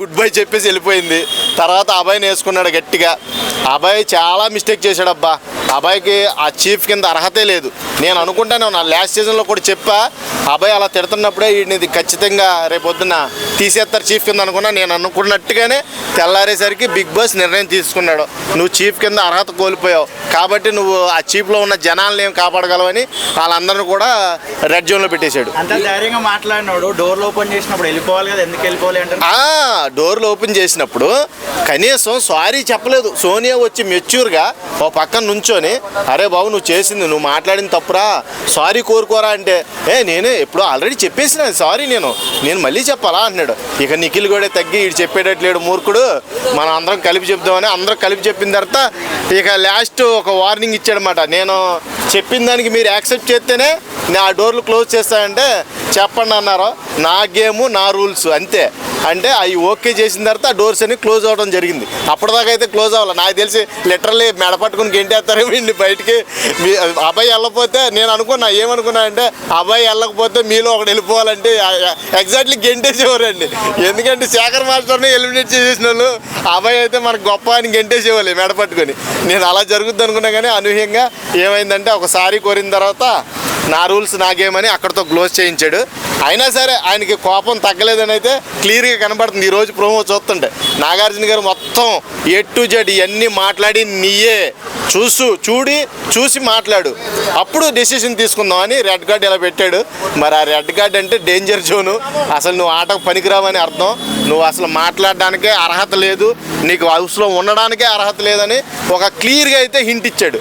Good bye చెప్పేసి వెళ్ళిపోయింది. తర్వాత అబ్బాయిని వేసుకున్నాడు గట్టిగా. అబ్బాయి చాలా మిస్టేక్ చేశాడు అబ్బా అబ్బాయికి ఆ చీఫ్ కింద అర్హతే లేదు. నేను అనుకుంటాను నా లాస్ట్ సీజన్లో కూడా చెప్పా అబ్బాయి అలా తిడుతున్నప్పుడే ఇది ఖచ్చితంగా రేపొద్దున తీసేస్తారు చీఫ్ కింద అనుకున్నా నేను అనుకున్నట్టుగానే తెల్లారేసరికి బిగ్ బాస్ నిర్ణయం తీసుకున్నాడు. నువ్వు చీఫ్ కింద అర్హత కోల్పోయావు. కాబట్టి నువ్వు ఆ చీఫ్లో ఉన్న జనాలను ఏం కాపాడగలవని వాళ్ళందరిని కూడా రెడ్ జోన్లో పెట్టేశాడు. అంత ధైర్యంగా మాట్లాడినాడు డోర్లు ఓపెన్ చేసినప్పుడు వెళ్ళిపోవాలి కదా ఎందుకు వెళ్ళిపోవాలి అంటే డోర్లు ఓపెన్ చేసినప్పుడు కనీసం సారీ చెప్పలేదు. సోనియా వచ్చి మెచ్యూర్గా ఓ పక్కన నుంచొని అరే బాబు నువ్వు చేసింది నువ్వు మాట్లాడిన తప్పురా. సారీ కోరుకోరా అంటే ఏ నేనే ఎప్పుడో ఆల్రెడీ చెప్పేసిన సారీ నేను. నేను మళ్ళీ చెప్పాలా? అంటున్నాడు. ఇక నిఖిల్ కూడా తగ్గి ఇటు చెప్పేటట్లేడు మూర్ఖుడు. మనం అందరం కలిపి చెప్దామని అందరం కలిపి చెప్పిన తర్వాత ఇక లాస్ట్ ఒక వార్నింగ్ ఇచ్చాడనమాట నేను చెప్పిన దానికి మీరు యాక్సెప్ట్ చేస్తేనే నా డోర్లు క్లోజ్ చేస్తానంటే చెప్పండి అన్నారు. నా గేము నా రూల్స్ అంతే. అంటే అవి ఓకే చేసిన తర్వాత ఆ డోర్స్ అన్ని క్లోజ్ అవ్వడం జరిగింది. అప్పటిదాకా అయితే క్లోజ్ అవ్వాలి. నాకు తెలిసి లిటరల్లీ మెడ పట్టుకుని గెంటేస్తారేమో అండి బయటికి. మీ అబ్బాయి వెళ్ళకపోతే నేను అనుకున్నా ఏమనుకున్నా అంటే అబ్బాయి వెళ్ళకపోతే మీలో ఒకటి వెళ్ళిపోవాలంటే ఎగ్జాక్ట్లీ గెంటేసేవారండి. ఎందుకంటే శేఖర్ మాస్టర్ని ఎలిమినేట్ చేసేసిన వాళ్ళు అబ్బాయి అయితే మనకు గొప్ప అని గెంటేసేవాళ్ళు మెడ పట్టుకొని. నేను అలా జరుగుద్ది అనుకున్నా కానీ అనూహ్యంగా ఏమైందంటే ఒకసారి కోరిన తర్వాత నా రూల్స్ నాకేమని అక్కడతో క్లోజ్ చేయించాడు. అయినా సరే ఆయనకి కోపం తగ్గలేదని అయితే క్లియర్గా కనబడుతుంది. ఈరోజు ప్రోమో చూస్తుంటే. నాగార్జున గారు మొత్తం ఏ టు జెడ్ ఇవన్నీ మాట్లాడి నీయే. చూసు చూడి చూసి మాట్లాడు. అప్పుడు డెసిషన్ తీసుకుందాం అని రెడ్ కార్డ్ ఇలా పెట్టాడు. మరి ఆ రెడ్ కార్డ్ అంటే డేంజర్ జోను అసలు నువ్వు ఆటకు పనికిరావని అర్థం. నువ్వు అసలు మాట్లాడడానికే అర్హత లేదు. నీకు హౌస్లో ఉండడానికే అర్హత లేదని ఒక క్లియర్గా అయితే హింట్ ఇచ్చాడు.